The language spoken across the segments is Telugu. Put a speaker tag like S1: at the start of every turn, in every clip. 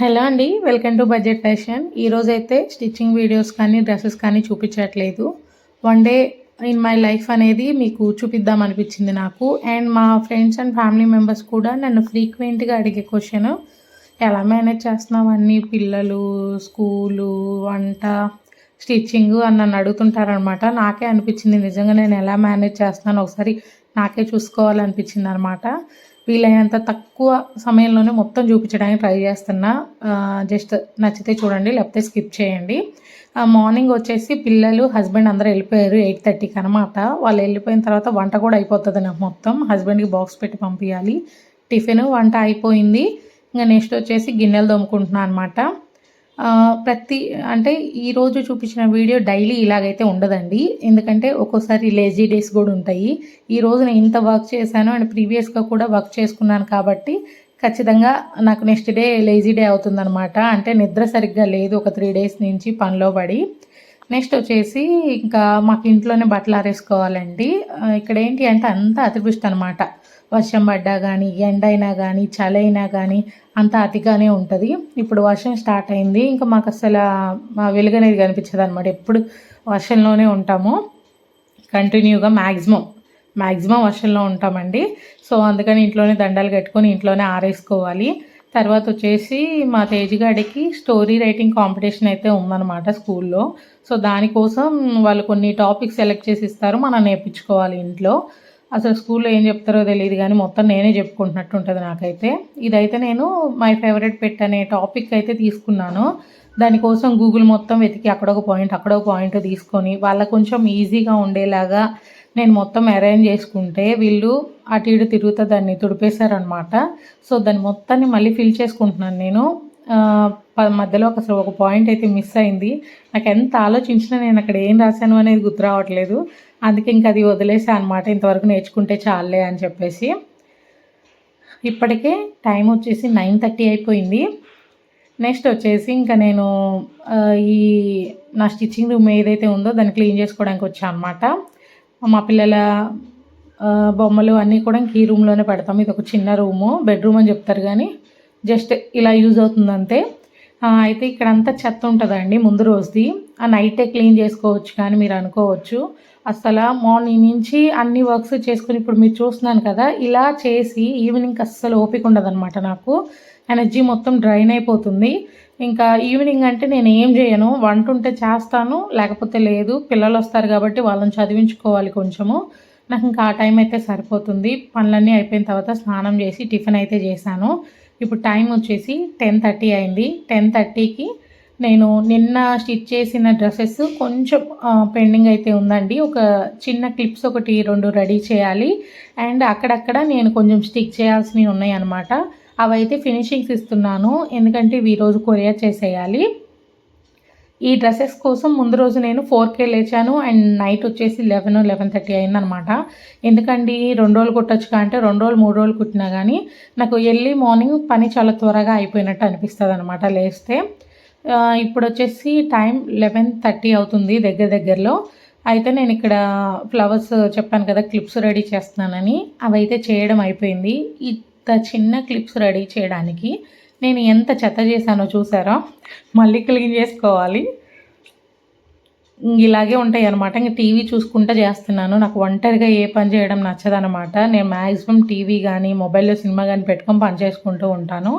S1: హలో అండి వెల్కమ్ టు బడ్జెట్ ఫ్యాషన్. ఈరోజు అయితే స్టిచ్చింగ్ వీడియోస్ కానీ డ్రెస్సెస్ కానీ చూపించట్లేదు. One day in my life అనేది మీకు చూపిద్దాం అనిపించింది నాకు. అండ్ మా ఫ్రెండ్స్ అండ్ ఫ్యామిలీ మెంబర్స్ కూడా నన్ను ఫ్రీక్వెంట్గా అడిగే క్వశ్చన్ ఎలా మేనేజ్ చేస్తున్నావు అన్ని పిల్లలు స్కూలు వంట స్టిచ్చింగ్ అని నన్ను అడుగుతుంటారనమాట నాకే అనిపించింది నిజంగా నేను ఎలా మేనేజ్ చేస్తున్నాను ఒకసారి నాకే చూసుకోవాలనిపించింది అనమాట వీలైనంత తక్కువ సమయంలోనే మొత్తం చూపించడానికి ట్రై చేస్తున్నా. జస్ట్ నచ్చితే చూడండి లేకపోతే స్కిప్ చేయండి. మార్నింగ్ వచ్చేసి పిల్లలు హస్బెండ్ అందరూ వెళ్ళిపోయారు ఎయిట్ థర్టీకి అనమాట వాళ్ళు వెళ్ళిపోయిన తర్వాత వంట కూడా అయిపోతుంది నాకు మొత్తం. హస్బెండ్కి బాక్స్ పెట్టి పంపించాలి టిఫిన్ వంట అయిపోయింది. ఇంకా నెక్స్ట్ వచ్చేసి గిన్నెలు దొమ్ముకుంటున్నాను అనమాట ప్రతి అంటే ఈరోజు చూపించిన వీడియో డైలీ ఇలాగైతే ఉండదండి. ఎందుకంటే ఒక్కోసారి లేజీ డేస్ కూడా ఉంటాయి. ఈ రోజు నేను ఇంత వర్క్ చేశాను అండ్ ప్రీవియస్గా కూడా వర్క్ చేసుకున్నాను కాబట్టి ఖచ్చితంగా నాకు నెక్స్ట్ డే లేజీ డే అవుతుందనమాట అంటే నిద్ర సరిగ్గా లేదు ఒక త్రీ డేస్ నుంచి పనిలో పడి. నెక్స్ట్ వచ్చేసి ఇంకా మాకు ఇంట్లోనే బట్టలు ఆరేసుకోవాలండి. ఇక్కడ ఏంటి అంటే అంతా అతివృష్టి అనమాట వర్షం పడ్డా కానీ ఎండ అయినా కానీ చలి అయినా కానీ అంత అతిగానే ఉంటుంది. ఇప్పుడు వర్షం స్టార్ట్ అయింది. ఇంకా మాకు అసలు వెలుగనేది కనిపించదు అనమాట ఎప్పుడు వర్షంలోనే ఉంటాము. కంటిన్యూగా మ్యాక్సిమం మ్యాక్సిమం వర్షంలో ఉంటామండి. సో అందుకని ఇంట్లోనే దండాలు కట్టుకొని ఇంట్లోనే ఆరేసుకోవాలి. తర్వాత వచ్చేసి మా తేజగాడికి స్టోరీ రైటింగ్ కాంపిటీషన్ అయితే ఉందన్నమాట స్కూల్లో. సో దానికోసం వాళ్ళు కొన్ని టాపిక్స్ సెలెక్ట్ చేసి ఇస్తారు. మనం నేర్పించుకోవాలి ఇంట్లో. అసలు స్కూల్లో ఏం చెప్తారో తెలియదు కానీ మొత్తం నేనే చెప్పుకుంటున్నట్టు ఉంటుంది నాకైతే. ఇదైతే నేను మై ఫేవరెట్ పెట్ అనే టాపిక్ అయితే తీసుకున్నాను. దానికోసం గూగుల్ మొత్తం వెతికి అక్కడొక పాయింట్ అక్కడొక పాయింట్ తీసుకొని వాళ్ళకు కొంచెం ఈజీగా ఉండేలాగా నేను మొత్తం అరేంజ్ చేసుకుంటే వీళ్ళు అటు ఇటు తిరుగుతా దాన్ని తుడిపేశారనమాట సో దాన్ని మొత్తాన్ని మళ్ళీ ఫిల్ చేసుకుంటున్నాను నేను. మధ్యలో అసలు ఒక పాయింట్ అయితే మిస్ అయింది. నాకు ఎంత ఆలోచించినా నేను అక్కడ ఏం రాశాను అనేది గుర్తు రావట్లేదు. అందుకే ఇంకా అది వదిలేసా అనమాట ఇంతవరకు నేర్చుకుంటే చాలే అని చెప్పేసి. ఇప్పటికే టైం వచ్చేసి నైన్ థర్టీ అయిపోయింది. నెక్స్ట్ వచ్చేసి ఇంకా నేను ఈ నా స్టిచ్చింగ్ రూమ్ ఏదైతే ఉందో దాన్ని క్లీన్ చేసుకోవడానికి వచ్చాను అనమాట మా పిల్లల బొమ్మలు అన్నీ కూడా ఇంక ఈ రూమ్లోనే పెడతాం. ఇది ఒక చిన్న రూము బెడ్రూమ్ అని చెప్తారు కానీ జస్ట్ ఇలా యూజ్ అవుతుంది అంతే అయితే ఇక్కడ అంతా చెత్త ఉంటుందండి ముందు రోజుది. ఆ నైటే క్లీన్ చేసుకోవచ్చు కానీ మీరు అనుకోవచ్చు. అసలు మార్నింగ్ నుంచి అన్ని వర్క్స్ చేసుకుని ఇప్పుడు మీరు చూస్తున్నాను కదా ఇలా చేసి ఈవినింగ్కి అస్సలు ఓపిక ఉండదన్నమాట నాకు. ఎనర్జీ మొత్తం డ్రైన్ అయిపోతుంది. ఇంకా ఈవినింగ్ అంటే నేను ఏం చేయను వంట ఉంటే చేస్తాను లేకపోతే లేదు పిల్లలు వస్తారు కాబట్టి వాళ్ళని చదివించుకోవాలి కొంచెము. నాకు ఇంకా ఆ టైం అయితే సరిపోతుంది. పనులన్నీ అయిపోయిన తర్వాత స్నానం చేసి టిఫిన్ అయితే చేశాను. ఇప్పుడు టైం వచ్చేసి టెన్ థర్టీ అయింది. టెన్ థర్టీకి నేను నిన్న స్టిచ్ చేసిన డ్రెస్సెస్ కొంచెం పెండింగ్ అయితే ఉందండి. ఒక చిన్న క్లిప్స్ ఒకటి రెండు రెడీ చేయాలి. అండ్ అక్కడక్కడ నేను కొంచెం స్టిక్ చేయాల్సినవి ఉన్నాయి అనమాట అవైతే ఫినిషింగ్స్ ఇస్తున్నాను. ఎందుకంటే ఇవి ఈరోజు కొరియర్ చేసేయాలి. ఈ డ్రెస్సెస్ కోసం ముందు రోజు నేను ఫోర్కే లేచాను అండ్ నైట్ వచ్చేసి లెవెన్ లెవెన్ థర్టీ అయిందనమాట ఎందుకండి? రెండు రోజులు కుట్టచ్చు అంటే రెండు రోజులు మూడు రోజులు కుట్టినా కానీ నాకు ఎర్లీ మార్నింగ్ పని చాలా త్వరగా అయిపోయినట్టు అనిపిస్తుంది అనమాట లేస్తే ఇప్పుడు వచ్చేసి టైం లెవెన్ థర్టీ అవుతుంది దగ్గర దగ్గరలో. అయితే నేను ఇక్కడ ఫ్లవర్స్ చెప్పాను కదా క్లిప్స్ రెడీ చేస్తున్నానని. అవైతే చేయడం అయిపోయింది. ఇంత చిన్న క్లిప్స్ రెడీ చేయడానికి నేను ఎంత చెత్త చేశానో చూసారా? మళ్ళీ క్లీన్ చేసుకోవాలి. ఇలాగే ఉంటాయి అనమాట ఇంక టీవీ చూసుకుంటూ చేస్తున్నాను. నాకు ఒంటరిగా ఏ పని చేయడం నచ్చదనమాట నేను మ్యాక్సిమం టీవీ కానీ మొబైల్లో సినిమా కానీ పెట్టుకొని పని చేసుకుంటూ ఉంటాను.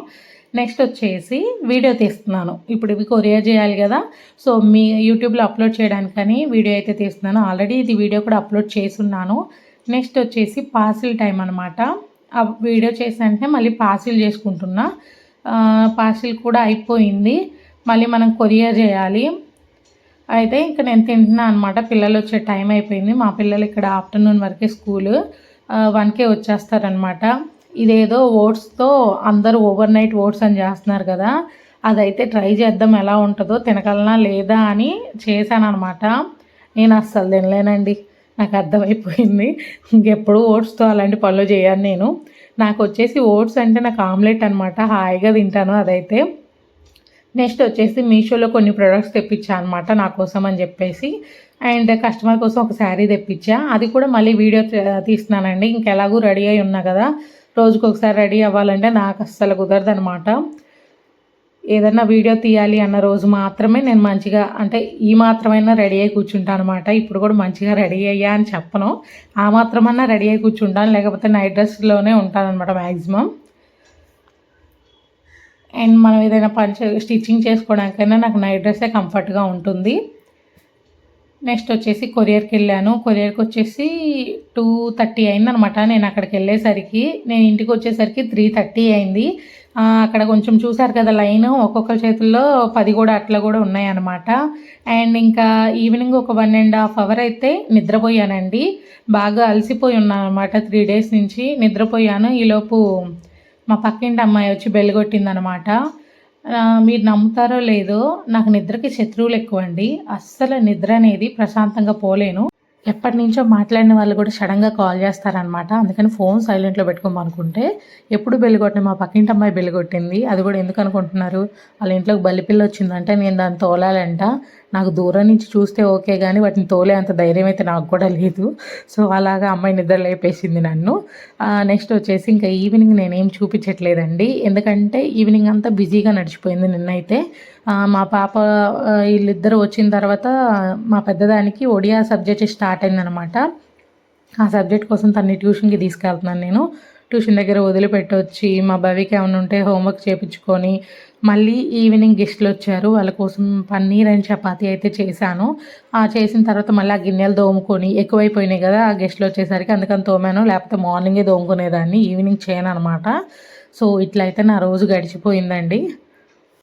S1: నెక్స్ట్ వచ్చేసి వీడియో తీస్తున్నాను. ఇప్పుడు ఇవి కొరియర్ చేయాలి కదా. సో మీ యూట్యూబ్లో అప్లోడ్ చేయడానికి కానీ వీడియో అయితే తీస్తున్నాను. ఆల్రెడీ ఇది వీడియో కూడా అప్లోడ్ చేస్తున్నాను నెక్స్ట్ వచ్చేసి పార్సిల్ టైం అనమాట ఆ వీడియో చేసిన వెంటనే మళ్ళీ పార్సిల్ చేసుకుంటున్నా. పార్సిల్ కూడా అయిపోయింది. మళ్ళీ మనం కొరియర్ చేయాలి. అయితే ఇంకా నేను తింటున్నాను అనమాట పిల్లలు వచ్చే టైం అయిపోయింది. మా పిల్లలు ఇక్కడ ఆఫ్టర్నూన్ వరకే స్కూల్. వన్కే వచ్చేస్తారనమాట ఇదేదో ఓట్స్తో అందరూ ఓవర్ నైట్ ఓట్స్ అని చేస్తున్నారు కదా. అదైతే ట్రై చేద్దాం ఎలా ఉంటుందో తినగలనా లేదా అని చేశాను అనమాట నేను అస్సలు తినలేనండి. నాకు అర్థమైపోయింది. ఇంకెప్పుడు ఓట్స్తో అలాంటి పనులు చేయను నేను. నాకు వచ్చేసి ఓట్స్ అంటే నాకు ఆమ్లెట్ అనమాట హాయిగా తింటాను అదైతే. నెక్స్ట్ వచ్చేసి మీషోలో కొన్ని ప్రొడక్ట్స్ తెప్పించా అనమాట నా కోసం అని చెప్పేసి. అండ్ కస్టమర్ కోసం ఒక శారీ తెప్పించా. అది కూడా మళ్ళీ వీడియో తీస్తున్నానండి. ఇంకెలాగూ రెడీ అయి ఉన్నా కదా రోజుకొకసారి రెడీ అవ్వాలంటే నాకు అస్సలు కుదరదు అనమాట ఏదన్నా వీడియో తీయాలి అన్న రోజు మాత్రమే నేను మంచిగా అంటే ఈ మాత్రమైనా రెడీ అయ్యి కూర్చుంటాను అనమాట ఇప్పుడు కూడా మంచిగా రెడీ అయ్యా అని చెప్పను. ఆ మాత్రమన్నా రెడీ అయ్యి కూర్చుంటాను. లేకపోతే నైట్ డ్రెస్లోనే ఉంటాను అనమాట మ్యాక్సిమం అండ్ మనం ఏదైనా పని స్టిచ్చింగ్ చేసుకోవడానికైనా నాకు నైట్ డ్రెస్సే కంఫర్ట్గా ఉంటుంది. నెక్స్ట్ వచ్చేసి కొరియర్కి వెళ్ళాను. కొరియర్కి వచ్చేసి టూ థర్టీ అయిందనమాట నేను అక్కడికి వెళ్ళేసరికి నేను ఇంటికి వచ్చేసరికి త్రీ థర్టీ అయింది. అక్కడ కొంచెం చూశారు కదా లైన్ ఒక్కొక్కరి చేతుల్లో పది కూడా అట్లా కూడా ఉన్నాయన్నమాట. అండ్ ఇంకా ఈవినింగ్ ఒక వన్ అండ్ హాఫ్ అవర్ అయితే నిద్రపోయానండి. బాగా అలసిపోయి ఉన్నాను అనమాట త్రీ డేస్ నుంచి. నిద్రపోయాను. ఈలోపు మా పక్కింటి అమ్మాయి వచ్చి బెల్ కొట్టిందనమాట మీరు నమ్ముతారో లేదో నాకు నిద్రకి శత్రువులు ఎక్కువ అండి అస్సలు నిద్ర అనేది ప్రశాంతంగా పోలేను. ఎప్పటి నుంచో మాట్లాడిన వాళ్ళు కూడా సడన్గా కాల్ చేస్తారనమాట అందుకని ఫోన్ సైలెంట్లో పెట్టుకోమనుకుంటే ఎప్పుడు బెల్లిగొట్టిన మా పక్కింటి అమ్మాయి బెల్లిగొట్టింది అది కూడా ఎందుకు అనుకుంటున్నారు? వాళ్ళ ఇంట్లోకి బలిపిల్ల వచ్చిందంటే నేను దాన్ని తోలాలంట. నాకు దూరం నుంచి చూస్తే ఓకే కానీ వాటిని తోలే అంత ధైర్యం అయితే నాకు కూడా లేదు. సో అలాగా అమ్మాయి నిద్ర లేపేసింది నన్ను. నెక్స్ట్ వచ్చేసి ఇంకా ఈవినింగ్ నేనేం చూపించట్లేదండి. ఎందుకంటే ఈవినింగ్ అంతా బిజీగా నడిచిపోయింది నిన్నైతే. మా పాప వీళ్ళిద్దరు వచ్చిన తర్వాత మా పెద్దదానికి ఒడియా సబ్జెక్ట్ స్టార్ట్ అయిందనమాట. ఆ సబ్జెక్ట్ కోసం తన్ని ట్యూషన్కి తీసుకెళ్తున్నాను నేను. ట్యూషన్ దగ్గర వదిలిపెట్టొచ్చి మా భవికి ఏమైనా ఉంటే హోంవర్క్ చేయించుకొని మళ్ళీ ఈవినింగ్ గెస్ట్లు వచ్చారు. వాళ్ళ కోసం పన్నీర్ అండ్ చపాతి అయితే చేశాను. ఆ చేసిన తర్వాత మళ్ళీ ఆ గిన్నెలు తోముకొని ఎక్కువైపోయినాయి కదా ఆ గెస్ట్లు వచ్చేసరికి అందుకని తోమాను. లేకపోతే మార్నింగే తోముకునేదాన్ని ఈవినింగ్ చేయను అనమాట సో ఇట్లయితే నా రోజు గడిచిపోయిందండి.